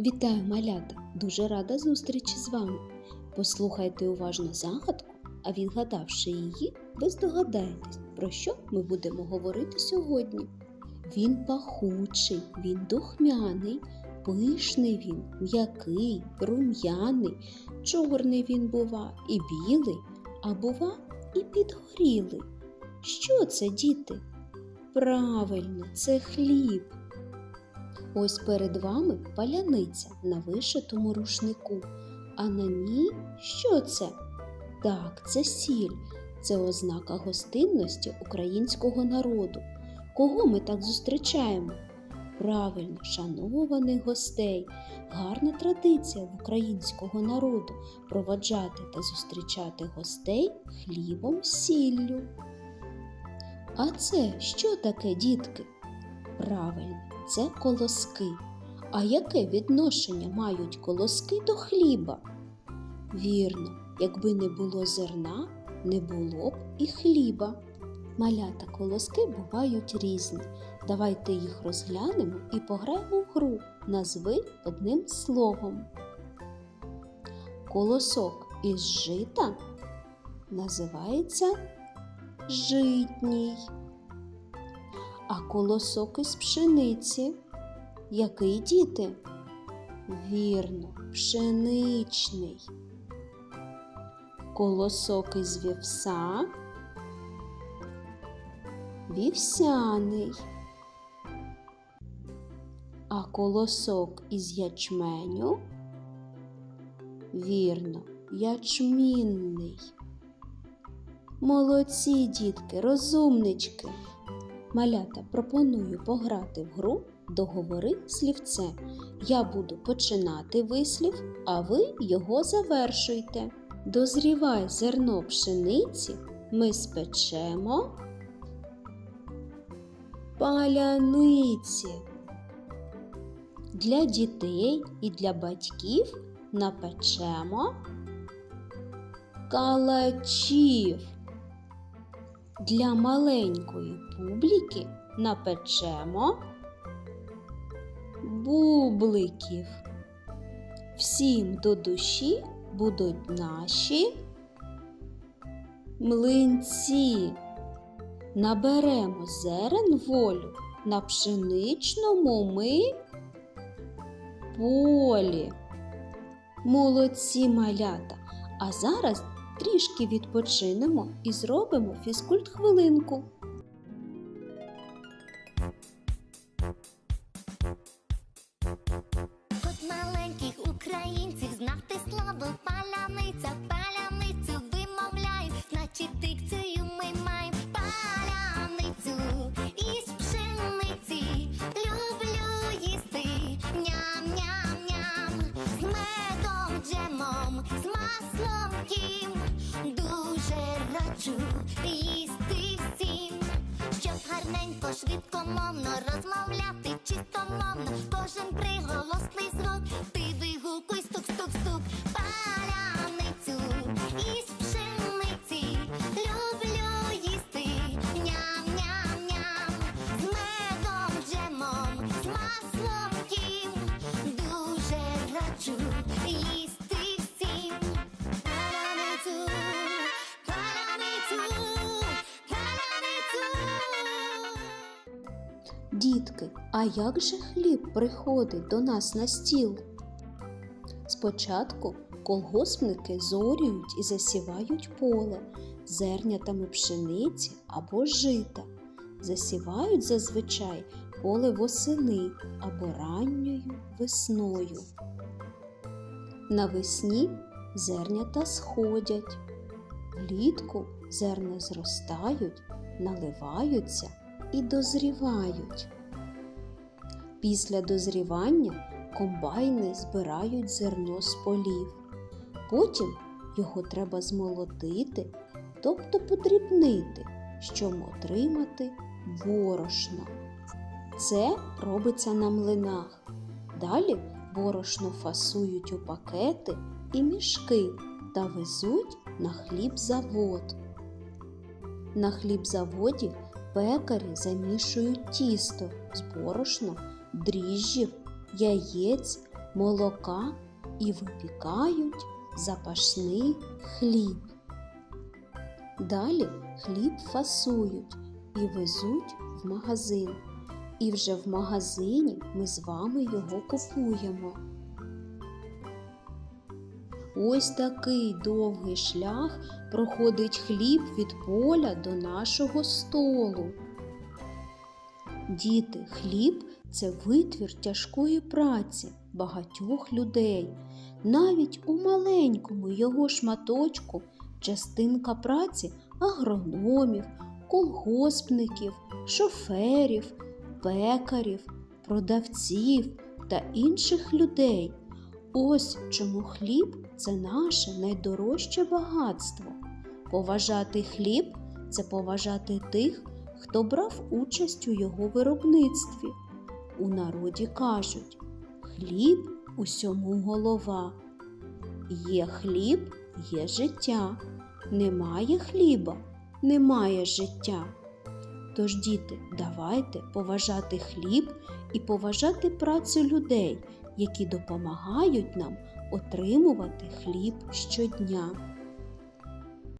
Вітаю малята! Дуже рада зустрічі з вами. Послухайте уважно загадку, а відгадавши її, ви здогадаєтесь, про що ми будемо говорити сьогодні. Він пахучий, він духмяний, пишний він, м'який, рум'яний, чорний він бува і білий, а бува і підгорілий. Що це, діти? Правильно, це хліб. Ось перед вами паляниця на вишитому рушнику. А на ній що це? Так, це сіль. Це ознака гостинності українського народу. Кого ми так зустрічаємо? Правильно, шанованих гостей. Гарна традиція в українського народу проводжати та зустрічати гостей хлібом сіллю. А це що таке, дітки? Правильно, це колоски. А яке відношення мають колоски до хліба? Вірно, якби не було зерна, не було б і хліба. Малята колоски бувають різні. Давайте їх розглянемо і пограємо в гру. Назви одним словом. Колосок із жита називається житній. А колосок із пшениці. Який діти? Вірно, пшеничний. Колосок із вівса. Вівсяний. А колосок із ячменю. Вірно, ячмінний. Молодці, дітки, розумнички. Малята, пропоную пограти в гру Договори слівце. Я буду починати вислів, а ви його завершуйте. Дозрівай зерно пшениці, ми спечемо паляниці. Для дітей і для батьків напечемо калачів. Для маленької публіки напечемо бубликів. Всім до душі будуть наші млинці. Наберемо зерен волю на пшеничному ми полі. Молодці малята! А зараз трішки відпочинемо і зробимо фізкульт хвилинку. З маслом тім. Дуже раджу їсти всім. Щоб гарненько, швидкомовно розмовляти чистомовно, кожен приголосний звук, ти вигукуй стук-стук-стук, паляницю із пшениці, люблю їсти. Ням-ням-ням, з медом, джемом, з маслом Дітки, а як же хліб приходить до нас на стіл? Спочатку колгоспники зорюють і засівають поле зернятами пшениці або жита. Засівають зазвичай поле восени або ранньою весною. Навесні зернята сходять, влітку зерна зростають, наливаються і дозрівають. Після дозрівання комбайни збирають зерно з полів. Потім його треба змолотити, тобто подрібнити, щоб отримати борошно. Це робиться на млинах. Далі борошно фасують у пакети і мішки та везуть на хлібзавод. На хлібзаводі пекарі замішують тісто з борошном, дріжджів, яєць, молока і випікають запашний хліб. Далі хліб фасують і везуть в магазин. І вже в магазині ми з вами його купуємо. Ось такий довгий шлях проходить хліб від поля до нашого столу. Діти, хліб це витвір тяжкої праці багатьох людей. Навіть у маленькому його шматочку частинка праці агрономів, колгоспників, шоферів, пекарів, продавців та інших людей. Ось чому хліб це наше найдорожче багатство. Поважати хліб це поважати тих, хто брав участь у його виробництві. У народі кажуть: хліб усьому голова. Є хліб, є життя. Немає хліба, немає життя. Тож, діти, давайте поважати хліб і поважати працю людей, які допомагають нам отримувати хліб щодня.